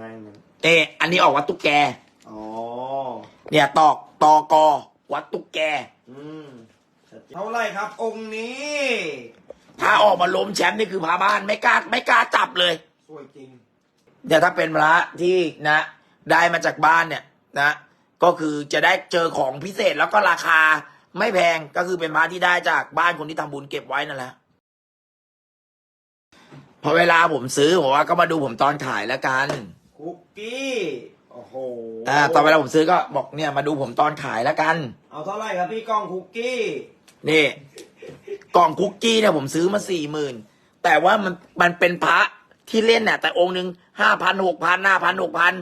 ง่ายมันเอออันนี้ออกวัดตุ๊กแก อ๋อ เนี่ยตอกตอกอวัดตุ๊กแก อืมเท่าไหรครับ องค์นี้พาออกมาล้มแชมป์นี่คือพาบ้านไม่กล้าไม่กล้าจับเลย สวยจริง เดี๋ยวถ้าเป็นพระที่นะ ได้มาจากบ้านเนี่ยนะ ก็คือจะได้เจอของพิเศษแล้วก็ราคาไม่แพงก็คือเป็นพระที่ได้จากบ้านคนที่ทำบุญเก็บไว้นั่นแหละพอเวลาผมซื้อผมว่าก็มาดูผมตอนขายแล้วกัน คุกกี้ โอ้โหอ่าตอนเวลาผมซื้อก็บอกเนี่ยมาดูผมตอนขายแล้วกัน เอาเท่าไหรครับพี่กล้องคุกกี้ นี่ กล่องคุกกี้เนี่ยผมซื้อมาสี่หมื่นแต่ว่ามันมันเป็นพระที่เล่นเนี่ยแต่องค์หนึ่งห้าพันหกพันห้าพันหกพัน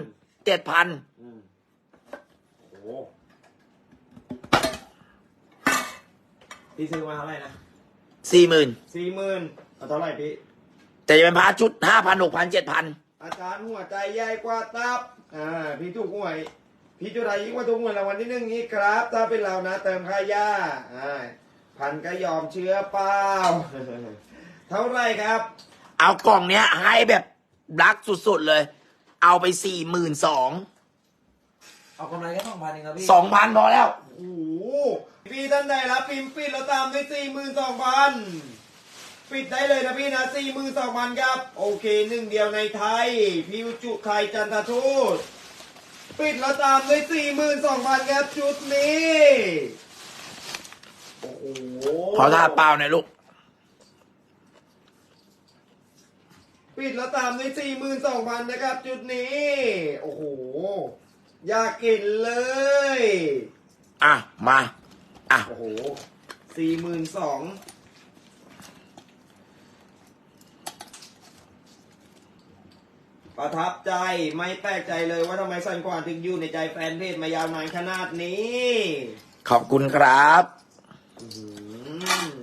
เจ็ดพันอืมโอ้โหพี่ซื้อมาเท่าไหร่นะสี่หมื่นสี่หมื่นเอาเท่าไหร่พี่ แต่จะเป็นพระชุดห้าพันหกพันเจ็ดพัน อาจารย์หัวใจใหญ่กว่าตับ อ่า พี่ถูกหวย พี่จุไรยิ่งกว่าถูกหวยรางวัลที่หนึ่งนี้ครับ ถ้าเป็นเรานะ เติมค่าย่า อ่า พันก็ยอมเชื้อเปล่า เท่าไหรครับ เอากล่องเนี้ยให้แบบรักสุดๆเลย เอาไปสี่หมื่นสองเอากำไรแค่สองพันเองครับพี่สองพันพอแล้ว โอ้โหพี่ท่านใดรับพิมพ์ปิดเราตามด้วยสี่หมื่นสองพัน ปิดได้เลยนะพี่นะสี่หมื่นสองพันครับ โอเคหนึ่งเดียวในไทย พิวจุไทยจันททูตปิดเราตามด้วยสี่หมื่นสองพันครับจุดนี้ โอ้โหขอท่าเปล่าหน่อยลูก ปิดแล้วตามด้วยสี่หมื่นสองพันนะครับจุดนี้ โอ้โห อยากกินเลย อะ มา อะ โอ้โหสี่หมื่นสอง ประทับใจไม่แปลกใจเลยว่าทำไมสันกวานถึงอยู่ในใจแฟนเพจมายาวนานขนาดนี้ขอบคุณครับอื้อหือ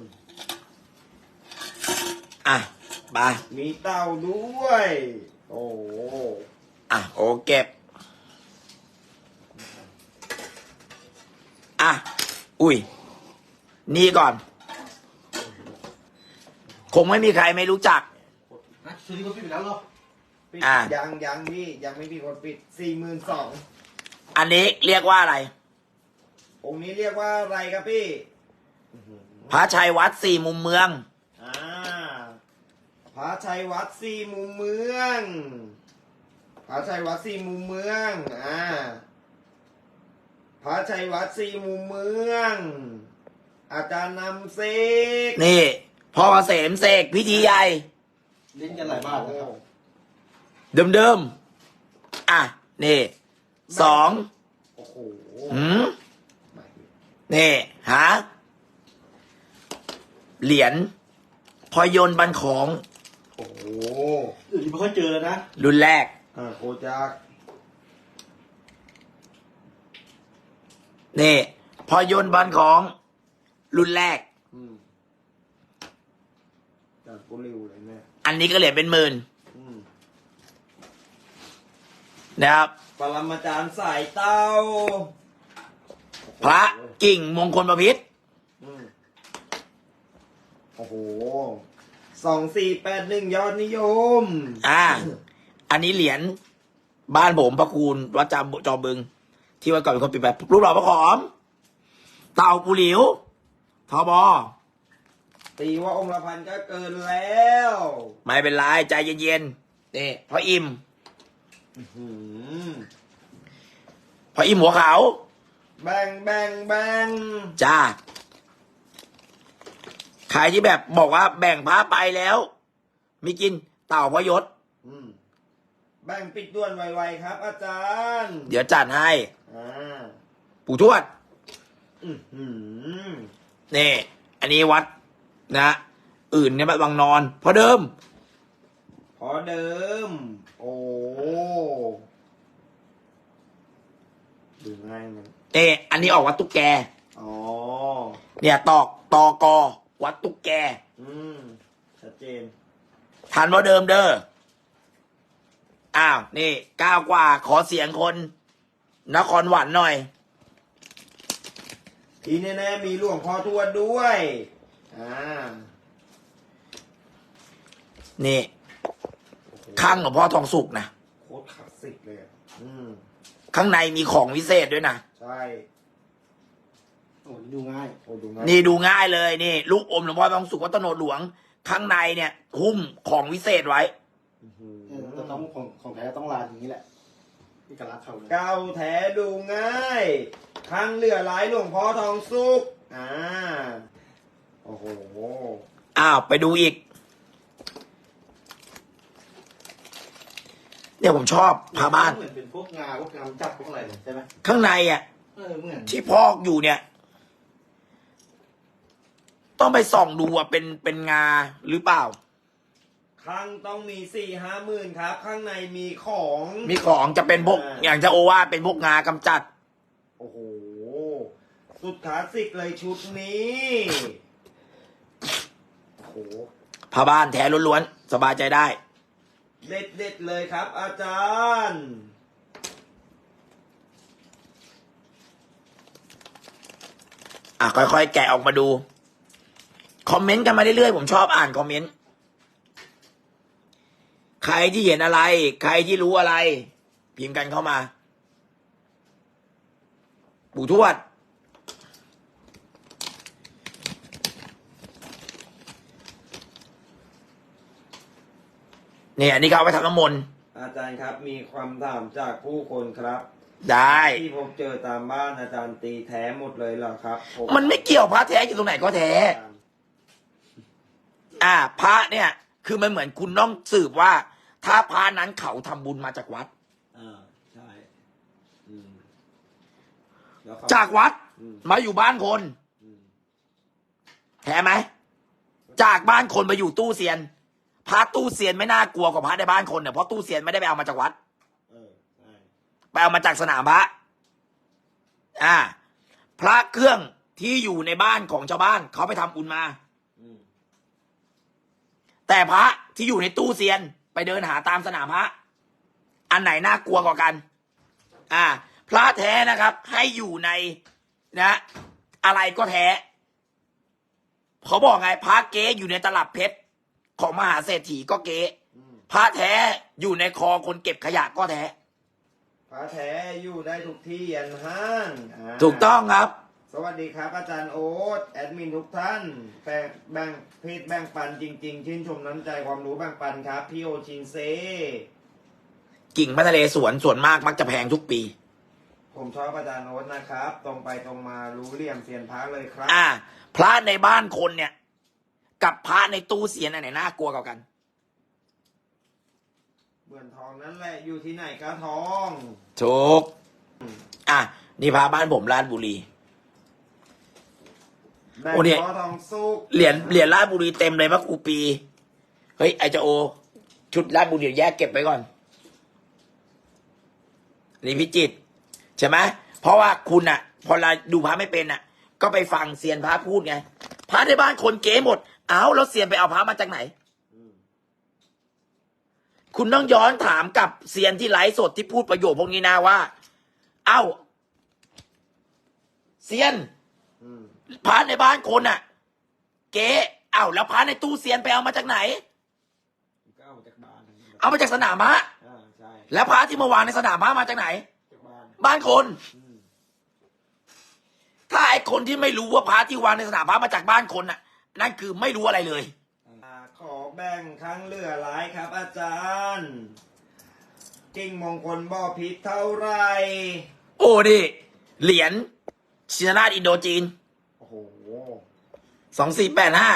อะไปมีเต่าด้วย โอ้โหอะโอเก็บอะอุ้ย นี่ก่อน คงไม่มีใครไม่รู้จักนะซื้อที่เขาปิดไปแล้วเหรอ ปิดอะ ยังยังพี่ยังไม่มีคนปิดสี่หมื่นสองอันนี้เรียกว่าอะไร องค์นี้เรียกว่าอะไรครับพี่พระชัยวัดสี่มุมเมือง อ่าพระชัยวัดสี่มุมเมืองพระชัยวัดสี่มุมเมืองอ่าพระชัยวัดสี่มุมเมือง อาจารย์นำเสกนี่พ่อเกษมเสกพิธีใหญ่เล่นกันหลายบ้านนะครับ เดิมๆ อะ นี่สองโอ้โหหืมนี่หาเหรียญพอยนต์บันของ โอ้โหเดี๋ยวนี้ไม่ค่อยเจอแล้วนะรุ่นแรก อ่าโคจักนี่ พอยนต์บันของ รุ่นแรก อืมจากกุลิวเลยเนี่ย อันนี้ก็เหรียญเป็นหมื่น อืม นะครับ ปรมาจารย์สายเต้าพระกิ่งมงคลประพิษอืมโอ้โหสองสี่แปดหนึ่งยอดนิยม อ่า อันนี้เหรียญบ้านผมพระคูณวัดจำจอมบึง ที่วันก่อนเป็นคนปิดแบบรูปหล่อพระขอม เต่าปูหลิวทอบอตีว่าองค์ละพันก็เกินแล้ว ไม่เป็นไรใจเย็นๆนี่พออิ่มหืม พออิ่มหัวขาวแบ่งแบ่งแบ่งจ้าใครที่แบบบอกว่าแบ่งพระไปแล้ว มีกินเต่าพยศอืมแบ่งปิดด่วนไวๆครับ อาจารย์ เดี๋ยวจัดให้อ่าปู่ทวดอือหือนี่ อันนี้วัด นะ อื่นเนี่ยแบบบางนอนเพราะเดิม พอเดิม โอ้ ดูง่ายมันเอออันนี้ออกวัดตุ๊กแก อ๋อ เนี่ยตอกตอกอวัดตุ๊กแก อืม ชัดเจน ทันว่าเดิมเด้อ อ้าว นี่ก้าวกว่า ขอเสียงคน นครหวันหน่อย ที่แน่ๆมีหลวงพ่อทวดด้วย อ่า นี่ ข้างหลวงพ่อทองสุกนะ โคตรขัดสสิกเลยอะอืม ข้างในมีของวิเศษด้วยนะ ใช่โอ้ยดูง่ายโอ้ดูนะนี่ดูง่ายเลยนี่ลูกอมหลวงพ่อทองสุขวัดโตโนดหลวง ข้างในเนี่ย หุ้มของวิเศษไว้อื้อหือเออแต่ต้องของของแท้ต้องลานอย่างนี้แหละนี่กระลักเขาเลยเก้าแท้ดูง่ายข้างเหลือหลายหลวงพ่อทองสุกอ่าโอ้โหอ้าวไปดูอีก เนี่ยผมชอบพาบ้าน เหมือนเป็นพวกงาพวกงามจับพวกอะไรเลยใช่ไหมข้างในอะ เออเหมือนที่พอกอยู่เนี่ย ต้องไปส่องดูว่าเป็นเป็นงาหรือเปล่า ข้างต้องมีสี่ห้าหมื่นครับ ข้างในมีของ มีของจะเป็นพวกอ่าอย่างจะโอวาทเป็นพวกงากำจัด โอ้โห สุดคลาสสิกเลยชุดนี้ โอ้โหพาบ้านแท้ล้วนๆ สบายใจได้ เด็ดเด็ดเลยครับ อาจารย์ อะค่อยๆ แกะออกมาดู คอมเมนต์กันมาเรื่อยๆ ผมชอบอ่านคอมเมนต์ ใครที่เห็นอะไร ใครที่รู้อะไร พิมพ์กันเข้ามา ปู่ทวด นี่ยอันนี้ก็เอาไปทำน้ำมนต์อาจารย์ครับมีความถามจากผู้คนครับ ได้ ที่ผมเจอตามบ้านอาจารย์ตีแท้หมดเลยเหรอครับผมันไม่เกี่ยวพระแท้อยู่ตรงไหนก็แท้ อ่า พระเนี่ย คือมันเหมือนคุณต้องสืบว่า ถ้าพระนั้นเขาทำบุญมาจากวัด อ่าใช่อืมแล้วเขจากวัดอืมมาอยู่บ้านคน อืมแท้ไหมจากบ้านคนมาอยู่ตู้เซียน พระตู้เซียนไม่น่ากลัวกว่าพระในบ้านคนเนี่ยเพราะตู้เซียนไม่ได้ไปเอามาจากวัดเออใช่ไปเอามาจากสนามพระอ่า พระเครื่องที่อยู่ในบ้านของชาวบ้านเขาไปทำบุญมา อืมแต่พระที่อยู่ในตู้เซียนไปเดินหาตามสนามพระ อันไหนน่ากลัวกว่ากัน อ่า พระแท้นะครับ ให้อยู่ในนะ อะไรก็แท้ เขาบอกไงพระเก๊อยู่ในตลับเพชร ของมหาเศรษฐีก็เก๊อืมพระแท้อยู่ในคอคนเก็บขยะก็แท้ พระแท้อยู่ได้ทุกที่ยันห้างอ่าถูกต้องครับ สวัสดีครับอาจารย์โอ๊ตแอดมินทุกท่านแบ่งแบ่งเพจแบ่งปันจริง ๆ ชื่นชมน้ำใจความรู้แบ่งปันครับ พี่โอชินเซ กิ่งมะทะเลสวนส่วนมากมักจะแพงทุกปี ผมชอบอาจารย์โอ๊ตนะครับ ตรงไปตรงมารู้เหลี่ยมเซียนพระเลยครับ อ่า พระในบ้านคนเนี่ย กับพระในตู้เสียนอันไหนน่ากลัวกว่ากันเบือนทองนั่นแหละอยู่ที่ไหนก็ทองถูกอะ นี่พาบ้านผมราชบุรี แบ่งโอ้เนี่ยพ่อทองสุกเหรียญเหรียญราชบุรีเต็มเลยพระครูปี เฮ้ยไอเจาโอ ชุดราชบุรีเดี๋ยวแยกเก็บไว้ก่อนนี่พิจิตรใช่ไหมเพราะว่าคุณอะพอเราดูพระไม่เป็นอะก็ไปฟังเซียนพระพูดไงพระในบ้านคนเก๋หมด เอาแล้วเซียนไปเอาพระมาจากไหนอืมคุณต้องย้อนถามกับเซียนที่ไลฟ์สดที่พูดประโยคพวกนี้นะว่า เอ้าเซียนอืมพระในบ้านคนอะเก๋เอ้าแล้วพระในตู้เซียนไปเอามาจากไหน ก็เอามาจากบ้านเอามาจากสนามพระอ่าใช่แล้วพระที่มาวางในสนามพระมาจากไหน จากบ้านบ้านคน อืมถ้าไอ้คนที่ไม่รู้ว่าพระที่วางในสนามพระมาจากบ้านคนน่ะ นั่นคือไม่รู้อะไรเลย อ่าขอแบ่งครั้งเหลือหลายครับ อาจารย์ กิ่งมงคลบ่อพิษเท่าไหรโอ้ดิเหรียญชินราชอินโดจีนโอ้โหสองสี่แปดห้า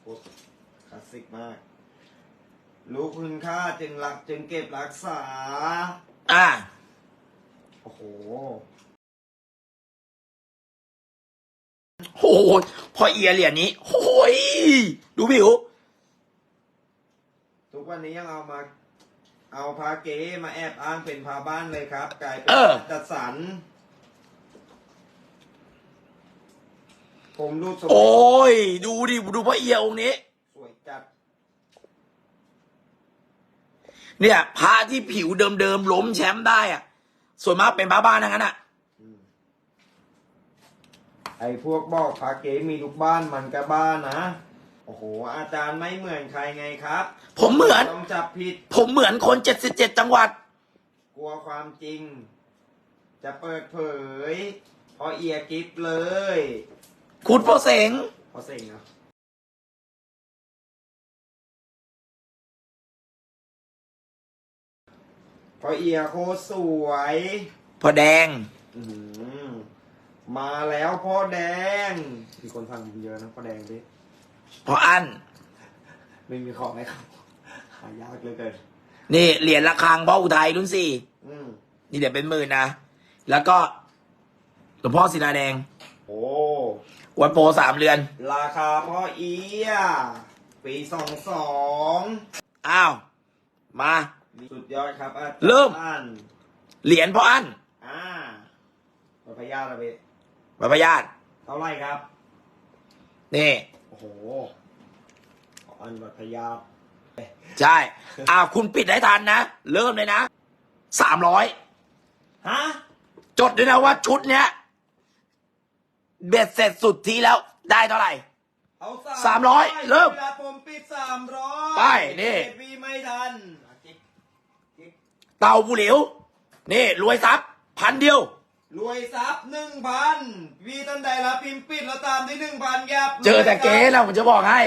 โคตรคลาสสิกมาก รู้คุณค่าจึงรักจึงเก็บรักษา อ่า โอ้โห โอ้โหพอเอียเหรียญนี้โอ้ยดูผิวทุกวันนี้ยังเอามา เอาพาเก๋มาแอบอ้างเป็นพาบ้านเลยครับ กลายเป็นเออ จัดสรรผมรูดสวยโอ้ย ดูดิดูพระเอียองค์นี้ สวยจัด เนี่ยพระที่ผิวเดิมๆล้มแชมป์ได้อะส่วนมากเป็นพระบ้านทั้งนั้นอะอืม ไอ้พวกบอกพาเก๋มีทุกบ้านมันก็บ้านนะ โอ้โห อาจารย์ไม่เหมือนใครไงครับ ผมเหมือน ต้องจับผิด ผมเหมือนคนเจ็ดสิบเจ็ดจังหวัด กลัวความจริง จะเปิดเผยเพราะเอียกิฟเลยคุณโปรเสง เพราะเซ็งเนาะเพราะเอียโคตรสวย พอแดง อื้อหือ มาแล้วพ่อแดง มีคนฟังผมเยอะนะพ่อแดงดิพออันไม่มีของให้เขาหายากเหลือเกินนี่เหรียญระฆังพ่ออุทัยรุ่นสี่อืมนี่เดี๋ยวเป็นหมื่นนะแล้วก็หลวงพ่อศิลาแดงโอ้วัดโพสามเรือน ราคาพ่อเอียปีสองสองอ้าว มา สุดยอดครับอาจารย์เริ่มอ่านเหรียญพ่ออันอ่าวัดพญาระเบ ศวัดพระญาติเท่าไหร่ครับ นี่ โอ้โห อันวัดพญาใช่อ้าวคุณปิดได้ทันนะ เริ่มเลยนะสามร้อยฮะ จดด้วยนะว่าชุดเนี้ยเบ็ดเสร็จสุดทีแล้วได้เท่าไหร่ เอาสามร้อยเริ่มเวลาผมปิดสามร้อยไปนี่ วีไม่ทันจิ๊กจิ๊กเต่าบุหลิว นี่รวยทรัพย์พันเดียว รวยทรัพย์หนึ่งพันวีท่านใดรับพิมพ์ปิดแล้วตามที่หนึ่งพันครับเจอแต่เก๊แล้วผมจะบอกให้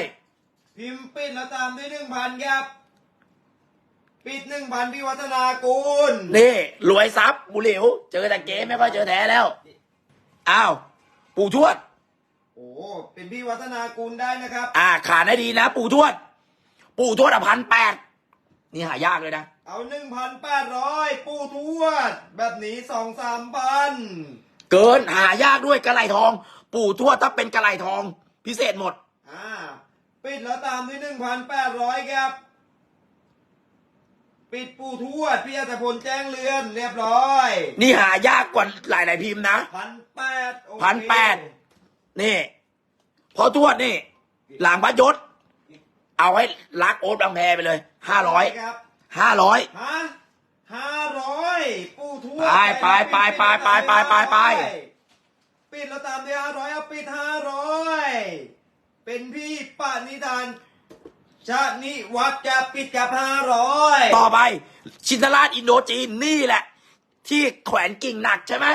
พิมพ์ปิดแล้วตามที่หนึ่งพันครับ ปิดหนึ่งพันพี่วัฒนากูลนี่รวยทรัพย์บุหลิว เจอแต่เก๊ไม่ค่อยเจอแท้แล้ว อ้าว ปู่ทวด โอ้เป็นพี่วัฒนากูลได้นะครับ อ่าขานให้ดีนะ ปู่ทวด ปู่ทวดอะพันแปดนี่หายากเลยนะ เอาหนึ่งพันแปดร้อยปูทวด แบบนี้สองสามพันเกินหายากด้วยกระไหลทอง ปู่ทวดถ้าเป็นกระไหลทอง พิเศษหมด อ่า ปิดแล้วตามที่หนึ่งพันแปดร้อยครับ ปิดปูทวดพี่อัตพลแจ้งเรือนเรียบร้อยนี่หายากกว่าหลายหลายๆพิมพ์นะพันแปดพันแปดนี่พอทวดนี่ หลังพระยศ เอาให้รักโอ๊ตบางแพไปเลยห้าร้อยครับ ห้าร้อยฮะห้าร้อยปูทวดไปไปไปไปไปไปไปไปปิดแล้วตามด้วยห้าร้อยเอาปิดห้าร้อยเป็นพี่ปานิดานชานิวัดจะปิดกับห้าร้อยต่อไป ชินราชอินโดจีนนี่แหละ ที่แขวนกิ่งหนักใช่ไหม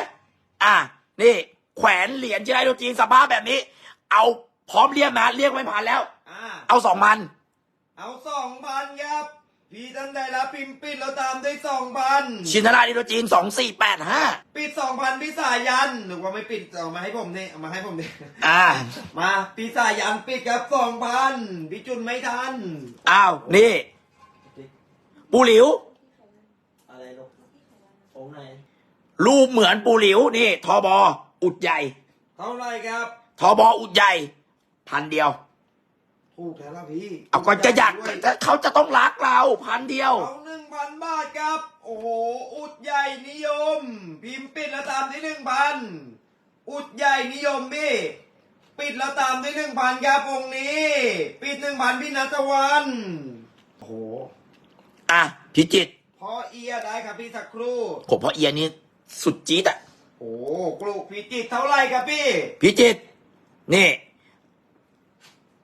อะนี่ แขวนเหรียญชินราชอินโดจีนสภาพแบบนี้ เอาพร้อมเรียกนะเรียกไม่ผ่านแล้วอ่าเอาสองพันเอาสองพันครับ พี่ท่านใดรับพิมพ์ปิดแล้วตามด้วยสองพันชินราชอินโดจีนสองสี่แปดห้าปิดสองพันพี่สายันหรือว่าไม่ปิดเอามาให้ผมนี่เอามาให้ผมนี่อ่า มาพี่สายันปิดครับสองพันพี่จุนไม่ทันอ้าว นี่ ปูหลิว อะไรลูกองไหนรูปเหมือนปูหลิว นี่ ทอบออุดใหญ่ เท่าไหรครับ ทอบออุดใหญ่ พันเดียว ถูกแล้วล่ะพี่เอาก็จะอยากด้วยเขาจะต้องรักเราพันเดียว เอาหนึ่งพันบาทครับ โอ้โห อุดใหญ่นิยม พิมพ์ปิดแล้วตามที่หนึ่งพันอุดใหญ่นิยมพี่ ปิดแล้วตามที่หนึ่งพันครับองค์นี้ ปิดหนึ่งพันพี่นัทวันโอ้โห อะพิจิตรพอเอียได้ครับพี่สักครู่ ผมเพราะเอียนี่สุดจี๊ดอะโอ้กลูกพิจิตรเท่าไหรครับพี่ พิจิตรนี่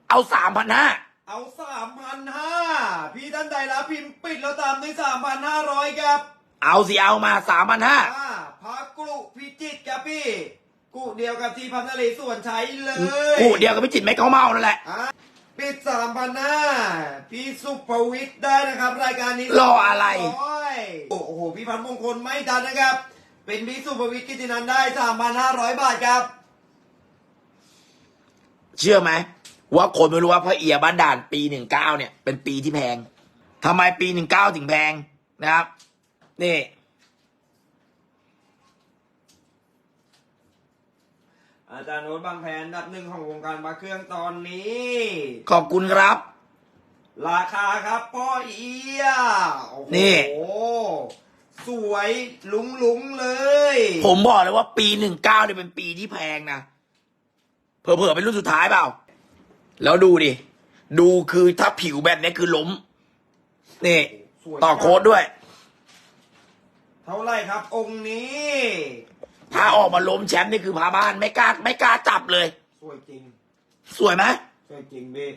เอาสามพันห้าเอาสามพันห้าพี่ท่านใดรับพิมพ์ปิดแล้วตามด้วยสามพันห้าร้อยครับ เอาสิเอามาสามพันห้าอ่าพระกรุพิจิตรครับพี่กุเดียวกับที่พันนเรศวรใช้เลยกูเดียวกับพิจิตรไม่เขาเมานั่นแหละ อ่าปิดสามพันห้าพี่สุภวิทย์ได้นะครับ รายการนี้รออะไรยโอ้โหพี่พันธ์มงคลไม่ทันนะครับ เป็นพี่สุภวิทย์กิตินันได้สามพันห้าร้อยบาทครับ เชื่อไหม ว่าคนไม่รู้ว่าพระเอียบ้านด่านปีหนึ่งเก้าเนี่ย เป็นปีที่แพงทำไมปีหนึ่งเก้าถึงแพงนะครับ นี่อาจารย์โน้ตบางแผนอันดับหนึ่งของวงการบาเครื่องตอนนี้ ขอบคุณครับ ราคาครับพ่อเอียโอ้โหนี่ สวยลุงลุงๆเลย ผมบอกเลยว่าปีหนึ่งเก้าเนี่ยเป็นปีที่แพงนะเผลอๆเป็นรุ่นสุดท้ายเปล่า แล้วดูดิ ดูคือถ้าผิวแบบนี้คือล้ม นี่ สวยต่อโค้ดด้วย เท่าไหรครับ องค์นี้ ถ้าออกมาล้มแชมป์นี่คือพาบ้านไม่กล้าไม่กล้าจับเลย สวยจริง สวยไหมสวยจริงพี่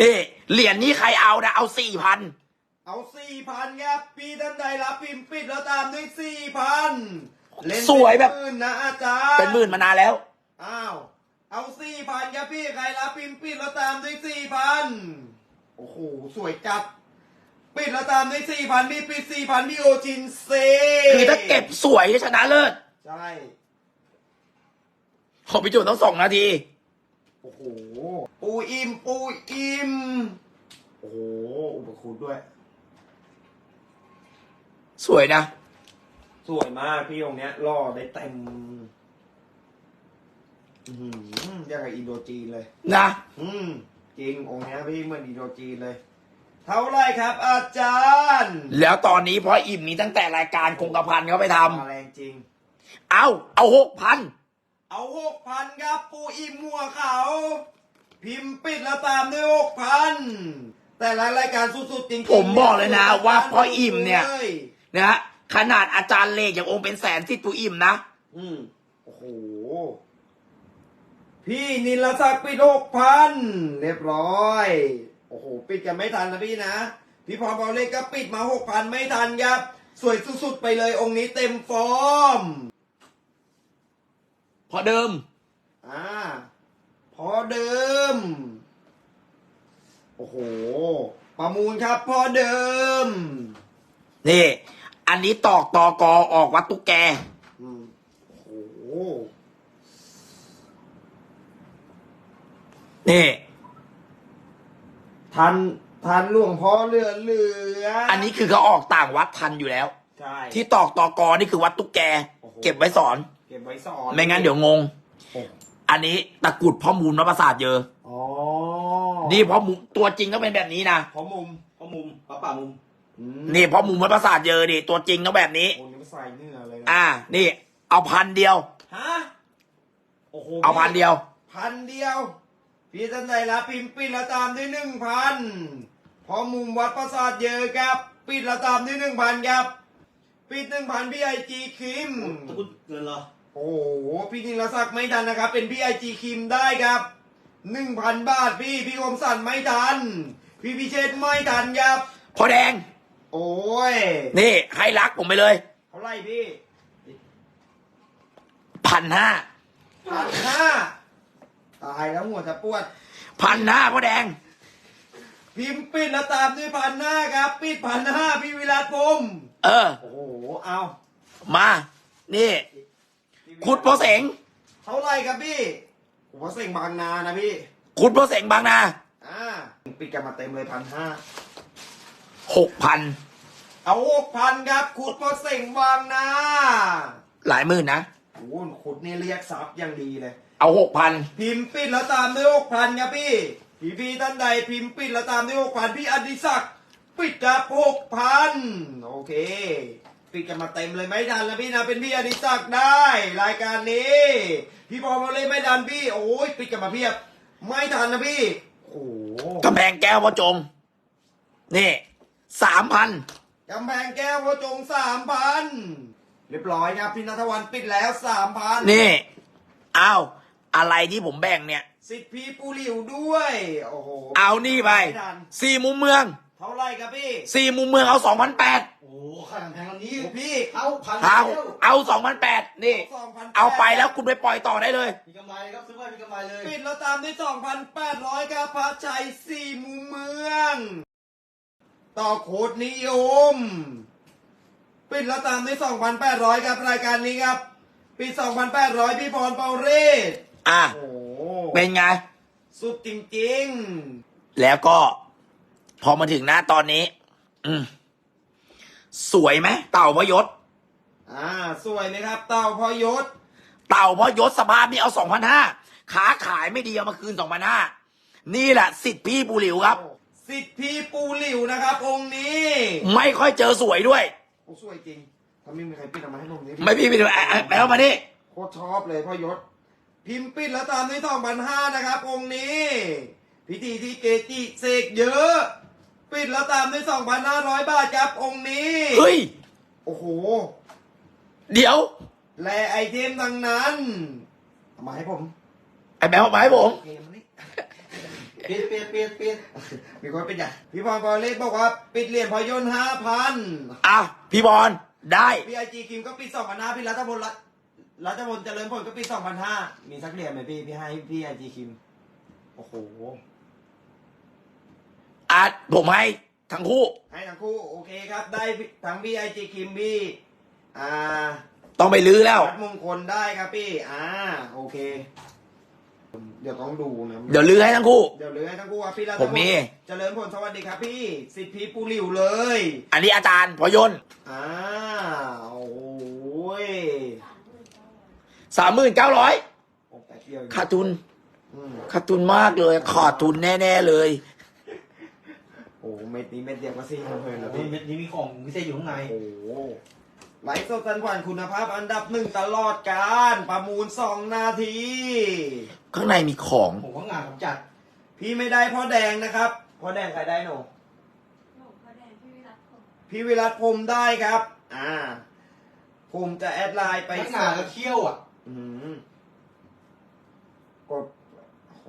นี่เหรียญนี้ใครเอานะเอาสี่พันเอาสี่พันครับพี่ท่านใดรับพิมพ์ปิดแล้วตามด้วยสี่พันเล่นสวยแบบเป็นหมื่นนะอาจารย์เป็นหมื่นมานานแล้ว อ้าว เอาสี่พันครับพี่ใครรับพิมพ์ปิดแล้วตามด้วยสี่พันโอ้โห สวยจัด ปิดแล้วตามด้วยสี่พันพี่ปิดสี่พันพี่โอจินเซคือถ้าเก็บสวยชนะเลิศใช่ของพี่จุนต้องสองนาที โอ้โห ปูอิมปูอิม โอ้โห อุปคุณด้วย สวยนะ สวยมากพี่องค์เนี้ยล่อได้เต็ม อื้อหือยังกับอินโดจีนเลย นะอืมจริงองค์เนี้ยพี่เหมือนอินโดจีนเลย เท่าไรครับ อาจารย์แล้วตอนนี้เพราะอิ่มมีตั้งแต่รายการคงกระพันเขาไปทมาแรงจริงำเอาเอาหกพันเอาหกพันครับปูอิมหัวเขา พิมพ์ปิดแล้วตามด้วยหกพันแต่ละรายการสุดๆจริงๆผมบอกเลยนะ ว่าเพราะอิ่มเนี่ยลนะฮะขนาดอาจารย์เลขอย่างองค์เป็นแสนสิทธิ์ปูอิ่มนะ อืมโอ้โห พี่นิลศักดิ์ปิดหกพันเรียบร้อย โอ้โห ปิดกันไม่ทันนะพี่นะ พี่พรเบาเล็กก็ปิดมาหกพันไม่ทันครับ สวยสุดๆไปเลยองค์นี้เต็มฟอร์ม พอเดิม อ่า พอเดิม โอ้โห ประมูลครับพอเดิม นี่ อันนี้ตอกตอกอออกวัดตุ๊กแก อืมโอ้โห นี่ทันทันหลวงพ่อเรือเหลือ อันนี้คือเขาออกต่างวัดทันอยู่แล้ว ใช่ ที่ตอกตอกอนี่คือวัดตุ๊กแก โอ้โห เก็บไว้สอน เก็บไว้สอนไม่งั้นเดี๋ยวงง โอ้อันนี้ตะกรุดพ่อมูลวัดประสาทเยอะอ๋อนี่พ่อมูลตัวจริงต้องเป็นแบบนี้นะ พอมุมพ่อมุมป้าป่ามุมอืมนี่พ่อมูลวัดประสาทเยอะดิตัวจริงต้องแบบนี้ โอ้นี่มันใส่เนื้อเลยนะอ่า นี่ เอาพันเดียว ฮะโอ้โหเอาพันเดียว พันเดียว พี่ท่านใดรับพิมพ์ปิดแล้วตามด้วยหนึ่งพันพอมุมวัดประสาทเยอะครับ ปิดแล้วตามด้วยหนึ่งพันครับ ปิดหนึ่งพันพี่ไอจีคิม ตะกุดเงินเหรอโอ้โห พี่นิรศักดิ์ไม่ทันนะครับ เป็นพี่ไอจีคิมได้ครับหนึ่งพันบาทพี่ พี่คมสันไม่ทัน พี่พิเชษไม่ทันครับพอแดง โอ้ย นี่ ให้รักผมไปเลยเท่าไหรพี่พันห้าพันห้า ตายแล้วหัวจะปวด พันห้าพ่อแดง พิมพ์ปิดแล้วตามด้วยพันห้าครับ ปิดพันห้าพี่วิรัตพมเออ โอ้โห เอามา นี่ ขุดโพเสงเท่าไหรครับพี่ผมว่าเส่งบางนานะพี่ ขุดโพเสงบางนา อ่า ปิดกันมาเต็มเลยพันห้า หกพัน เอาหกพันครับ ขุดพอเส่งบางนา หลายหมื่นนะโอ้โหขุดนี่เรียกทรัพย์อย่างดีเลย เอาหกพันพิมพ์ปิดแล้วตามด้วยหกพันครับพี่พี่พี่ท่านใดพิมพ์ปิดแล้วตามด้วยหกพันพี่อดิศักดิ์ปิดครับหกพันโอเค ปิดกันมาเต็มเลยไม่ทันแล้วพี่นะเป็นพี่อดิศักดิ์ได้ รายการนี้ พี่บอลมาเลยไม่ทันพี่ โอ้ยปิดกันมาเพียบ ไม่ทันนะพี่โอ้โหกำแพงแก้วพ่อจงนี่สามพันกำแพงแก้วพระจงสามพันเรียบร้อยครับพี่นัทวันปิดแล้วสามพันนี่อ้าว อะไรที่ผมแบ่งเนี่ย สิทธิ์พี่ปูหลิวด้วย โอ้โหเอานี่ไปม่ทันสี่มุมเมืองเท่าไรครับพี่ สี่มุมเมืองเอาสองพันแปดโอ้ค่าน้ำแพงวันนี้โอ้พี่เอาพันเอาเดียวเอาสองพันแปดนี่ 2,800เอาไปแล้วคุณไปปล่อยต่อได้เลย มีกำไรครับซื้อไว้มีกำไรเลย ปิดแล้วตามด้วย2,800ครับพระชัยสี่มุมเมือง ต่อโคดนิยม ปิดแล้วตามด้วย2,800ครับรายการนี้ครับปิด2,800 พี่พรเปาเรศ อะโอ้โหเป็นไง สุดจริงแล้วก็ พอมาถึงหน้าตอนนี้ อืมสวยไหมเต่าพยศ ๆ อ่า สวยไหมครับ เต่าพอยศ เต่าพยศสภาพนี้เอาสองพันห้าขาขายไม่ดีเอามาคืนสองพันห้านี่แหละ สิทธิ์พี่ปูหลิวครับ สิทธิ์พี่ปูหลิวนะครับ องค์นี้ไม่ค่อยเจอสวยด้วย โอ้สวยจริงถ้าไม่มีใครปิดออกมาให้ผมนี่ไม่พี่ไปดูอะอะไปเอามานี่โคตรชอบเลยพ่อยศ พิมพ์ปิดแล้วตามด้วยทองพันห้านะครับ องค์นี้ พิธีที่เกจิเสกเยอะ ปิดแล้วตามด้วยสองพันห้าร้อยบาทครับองค์นี้ เฮ้ย โอ้โห เดี๋ยว แลไอเทมทั้งนั้นเอามาให้ผมไอ้แบลเอามาให้ผม เกมนี้เปลี่ยนเปลี่ยนเปลี่ยนเปลี่ยนมีคนเป็นอย่างพี่พรพอเล็กบอกว่าปิดเหรียญพอยนห้าพัน อะ พี่บอลได้ พี่ไอจีคิมก็ปิดสองพันห้าพี่รัฐพลรัฐ รัฐพลเจริญผลก็ปิดสองพันห้ามีสักเหรียญไหมพี่พี่ให้พี่ไอจีคิม โอ้โหอะผมให้ทั้งคู่ ให้ทั้งคู่ โอเคครับ ได้ทั้งพี่ไอจีคิมพี่อ่าต้องไปลื้อแล้ววัดมงคลได้ครับพี่ อ่า โอเค เดี๋ยวต้องดูนะ เดี๋ยวลื้อให้ทั้งคู่ เดี๋ยวเหลือให้ทั้งคู่ครับพี่รัฐผมมี เจริญผลสวัสดีครับพี่ สิทธิปูหลิวเลย อันนี้อาจารย์พอยนอ่า โอ้ย สามหมื่นเก้าร้อยโอ้แป๊บเดียวเองขาดทุนอืมขาดทุนมากเลยขาดทุนแน่ๆเลย โอ้เม็ดนี้เม็ดเดียวก็สี่พันเลยแล้วนี่พี่เม็ดนี้มีของพิเศษอยู่ข้างในโอ้ไลฟ์สดสันขวัญคุณภาพอันดับหนึ่งตลอดการ ประมูลสองนาที ข้างในมีของผมว่างานกำจัด พี่ไม่ได้พ่อแดงนะครับพ่อแดงใครได้หนูหนูพระแดงพี่วิรัตผมพี่วิรัตพรมได้ครับ อ่าผมจะแอดไลน์ไปไปงานก็เคี่ยวอะอืม กดโอ้โห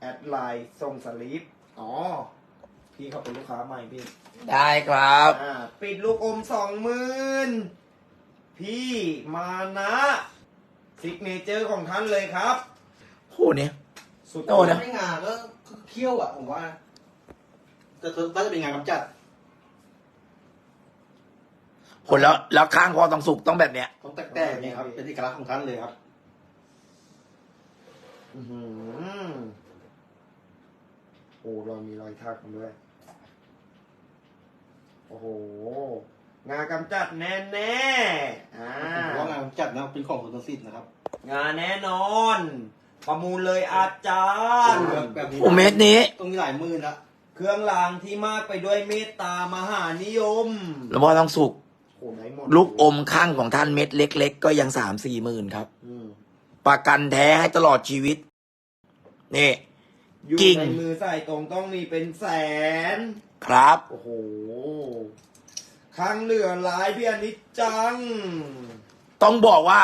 แอดไลน์ส่งสลิปอ๋อ พี่เขาเป็นลูกค้าใหม่พี่ ได้ครับ อ่า ปิดลูกอมสองหมื่นพี่มานะซิกเนเจอร์ของท่านเลยครับโหเนี่ยสุดโอ้นะ ไม่งานก็เคี่ยวอะผมว่า แต่น่าจะเป็นงานกำจัด ผลแล้วแล้วข้างคอต้องสุกต้องแบบเนี้ยต้องแตกๆนี่ครับ เป็นเอกลักษณ์ของท่านเลยครับอื้อหือโอ้เรามีรอยทักกันด้วย โอ้โห งานกำจัดแน่แน่ๆอ่าผมว่างานกำจัดนะเป็นของคุณทศิษย์นะครับงานแน่นอน ประมูลเลยอาจารย์ แบบนี้โอ้เม็ดนี้ต้องมีหลายหมื่นละเครื่องรางที่มากไปด้วยเมตตามหานิยม แล้วพอต้องสุกโอ้ไหนหมด ลูกอมข้างของท่านเม็ดเล็ก ๆ ก็ยังสามสี่หมื่นครับอืมประกันแท้ให้ตลอดชีวิต นี่ อยู่กิ่ง ในมือใส่ตรงต้องมีเป็นแสน ครับ โอ้โหครั้งเหลือหลายพี่อนิจจัง ต้องบอกว่า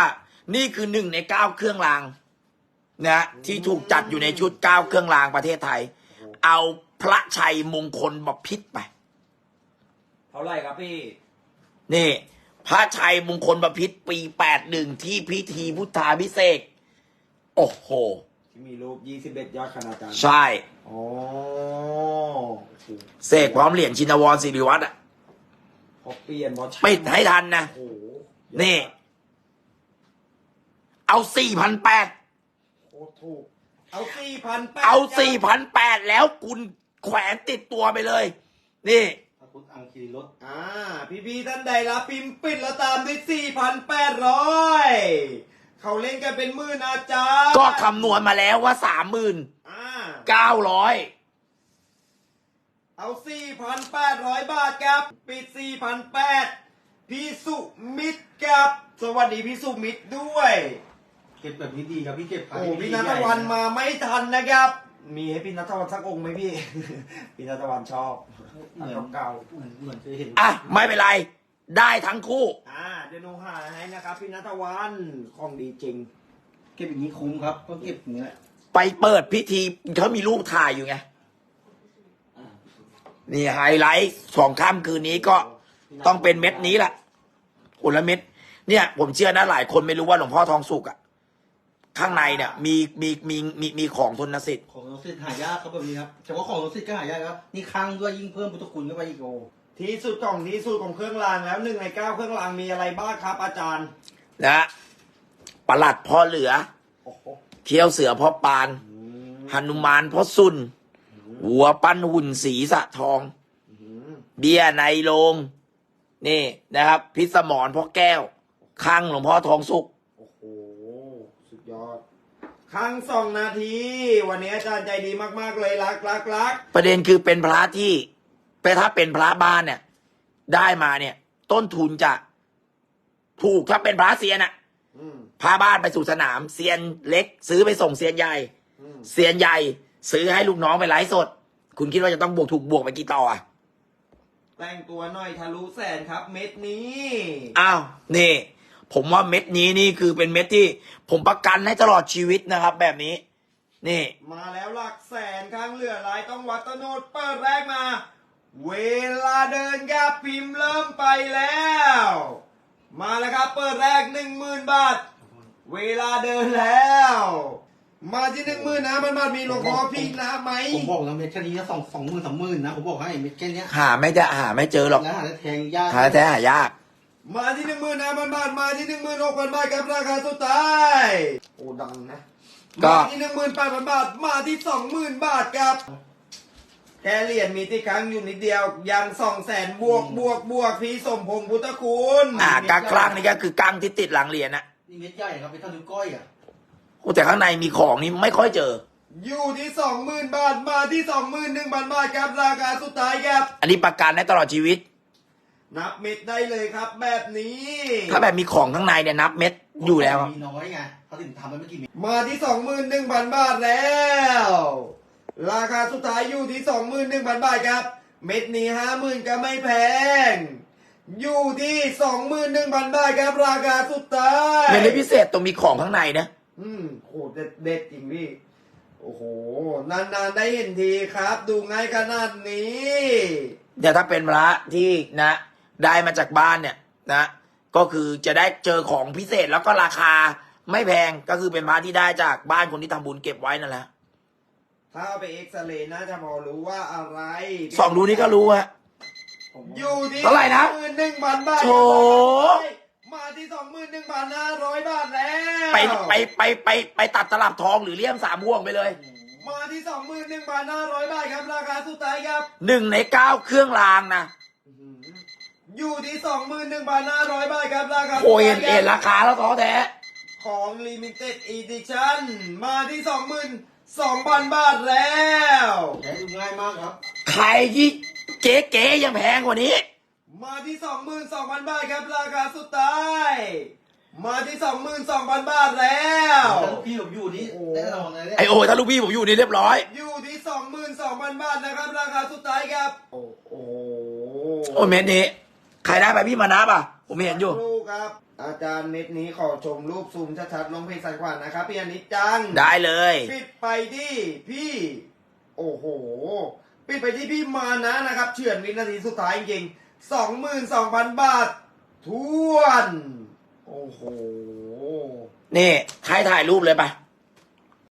นี่คือหนึ่งในเก้าเครื่องรางนะที่ถูกจัดอยู่ในชุดเก้าเครื่องรางประเทศไทย เอาพระชัยมงคลบพิษไป เท่าไหร่ครับพี่ นี่ พระชัยมงคลบพิษปีแปดหนึ่งที่พิธีพุทธาพิเศษกโอ้โห ที่มีรูป21ยอดคณาจารย์ใช่อ๋อเสกพร้อมเหรียญชินวรสิริวัตรอะพอเปลี่ยนพอใช้ปิดให้ทันนะ โอ้โหนี่ เอาสี่พันแปดโคตรถูก เอาสี่พันแปดเอาสี่พันแปดแล้วคุณแขวนติดตัวไปเลย นี่ พระพุทธอังคีรถอ่า พี่พี่ๆท่านใดรับพิมพ์ปิดแล้วตามด้วยสี่พันแปดร้อยเขาเล่นกันเป็นหมื่นอาจารย์ก็คำนวณมาแล้วว่าสามหมื่นอ่า เก้าร้อยเอา 4,800 บาทครับ ปิด 4,800พี่สุมิตรครับ สวัสดีพี่สุมิตรด้วย เก็บแบบนี้ดีครับพี่เก็บโอ้พี่นัทวันมาไม่ทันนะครับ มีให้พี่นัทวันสักองค์ไหมพี่ พี่นัทวันชอบเหมือนเก่าเหมือนเหมือนเคยเห็นอะไม่เป็นไร ได้ทั้งคู่ๆอ่าเดี๋ยวหนูหาให้นะครับ พี่นัทวันของดีจริง เก็บอย่างนี้คุ้มครับก็เก็บอย่างนี้แหละไปเปิดพิธีเขามีรูปถ่ายอยู่ไงนี่ไฮไลท์ของค่ำคืนนี้ก็ต้องเป็นเม็ดนี้แหละคนละเม็ดเนี่ย ผมเชื่อนะหลายคนไม่รู้ว่าหลวงพ่อทองสุกอะ ข้างในเนี่ยมีมีมีมีมีของทนสิทธิ์ของทศิษย์หายากครับแบบนี้ครับเฉพาะของทศิษย์ก็หายากครับนี่ครั้งด้วยยิ่งเพิ่มพุทธคุณเข้าไปอีกโอที่สุดของที่สุดของเครื่องรางแล้วหนึ่งในเก้าเครื่องรางมีอะไรบ้างครับ อาจารย์นะประหลัดพ่อเหลือโอ้โหเคี้ยวเสือพ่อปานหนุมานพ่อสุนหัวปั้นหุ่นสีสะทองอืมเบี้ยในโลง นี่นะครับ พิสมรพ่อแก้วข้างหลวงพ่อทองสุก โอ้โห สุดยอด ครั้งสองนาที วันนี้อาจารย์ใจดีมากๆเลยรักรักรักประเด็นคือเป็นพระที่ไปถ้าเป็นพระบ้านเนี่ย ได้มาเนี่ย ต้นทุนจะถูกถ้าเป็นพระเซียนอะอืมพาบ้านไปสู่สนามเซียนเล็ก ซื้อไปส่งเซียนใหญ่ อืมเซียนใหญ่ ซื้อให้ลูกน้องไปไลฟ์สด คุณคิดว่าจะต้องบวกถูกบวกไปกี่ต่ออะแต่งตัวหน่อยทะลุแสนครับ เม็ดนี้ อ้าวนี่ ผมว่าเม็ดนี้นี่คือเป็นเม็ดที่ ผมประกันให้ตลอดชีวิตนะครับ แบบนี้ นี่ มาแล้วหลักแสนข้างเหลือหลายต้องวัดตะโนดเปิดแรกมา เวลาเดินครับพิมพ์เริ่มไปแล้ว มาแล้วครับเปิดแรกหนึ่งหมื่นบาท เวลาเดินแล้ว มาที่หนึ่งหมื่นนะมันมามีหลวงพ่อพี่นะไหมผมบอกนะเม็ดแค่นี้นะสองสองหมื่นสามหมื่นนะผมบอกให้เม็ดแค่เนี้ยหาไม่จะหาไม่เจอหรอกแล้วหาได้แทงยากหาแท้หายาก มาที่หนึ่งหมื่นนะมันบาทมาที่หนึ่งหมื่นหกพันบาทครับราคาสุดท้ายโอ้ดังนะก็ มาที่หนึ่งหมื่นแปดพันบาทมาที่สองหมื่นบาทครับแค่เหรียญมีที่ครั้งอยู่นิดเดียวยังสองแสนบวกบวกบวกพี่สมพงษ์พุทธคุณอ่ากลางกลางนี่ก็คือกลางที่ติดหลังเหรียญนะนี่เม็ดใหญ่ครับเป็นเท่านิ้วก้อยอะโอ้แต่ข้างในมีของนี่ไม่ค่อยเจอ อยู่ที่สองหมื่นบาทมาที่สองหมื่นหนึ่งพันบาทครับราคาสุดท้ายครับ อันนี้ประกันได้ตลอดชีวิต นับเม็ดได้เลยครับ แบบนี้ถ้าแบบมีของข้างในเนี่ยนับเม็ดอยู่แล้ว มีน้อยไงเขาถึงทำไปไม่กี่เม็ดมาที่สองหมื่นหนึ่งพันบาทแล้ว ราคาสุดท้ายอยู่ที่สองหมื่นหนึ่งพันบาทครับ เม็ดนี้ห้าหมื่นก็ไม่แพง อยู่ที่สองหมื่นหนึ่งพันบาทครับ ราคาสุดท้ายเมนูพิเศษตรงมีของข้างในนะอืมโหเด็ดเด็ดจริงพี่โอ้โห นานๆได้เห็นทีครับ ดูง่ายขนาดนี้ เดี๋ยวถ้าเป็นพระที่นะ ได้มาจากบ้านเนี่ยนะก็คือจะได้เจอของพิเศษแล้วก็ราคาไม่แพงก็คือเป็นพระที่ได้จากบ้านคนที่ทำบุญเก็บไว้นั่นแหละถ้าเอาไปเอ็กซเรย์น่าจะพอรู้ว่าอะไรส่องดูนี่ก็รู้ฮะ อยู่ที่เท่าไหร่นะหมื่นหนึ่งพันบาทโถ มาที่สองหมื่นหนึ่งพันห้าร้อยบาทแล้วไปไปไปไปไปตัดตลับทองหรือเลี่ยมสามห่วงไปเลยมาที่สองหมื่นหนึ่งพันห้าร้อยบาทครับราคาสุดท้ายครับ หนึ่งในเก้าเครื่องรางนะ อยู่ที่สองหมื่นหนึ่งพันห้าร้อยบาทครับราคาโอ้ยสุดเห็นท้ายเห็นราคาแล้วท้อแท้ของ Limited Edition มาที่สองหมื่นสองพันบาทแล้วแทงดูง่ายมากครับใครที่เก๋ๆยังแพงกว่านี้ มาที่สองหมื่นสองพันบาทครับราคาสุดท้ายมาที่สองหมื่นสองพันบาทแล้วถ้าลูกพี่ผมอยู่นี่แน่นอนเลยเนี่ยไอโอถ้าลูกพี่ผมอยู่นี่เรียบร้อย อยู่ที่สองหมื่นสองพันบาทนะครับ ราคาสุดท้ายครับ โอ้โหโอ้เม็ดนี้ ใครได้ไปพี่มานะป่ะ ผมเห็นอยู่ ลูกครับ อาจารย์เม็ดนี้ขอชมรูปซูมชัดๆลงเพจสันขวัญนะครับพี่อนิจจังได้เลย ปิดไปที่พี่ โอ้โห ปิดไปที่พี่มานะนะครับ เฉือนวินาทีสุดท้ายจริงสองหมื่นสองพันบาททวน โอ้โห นี่ ใครถ่ายรูปเลยป่ะ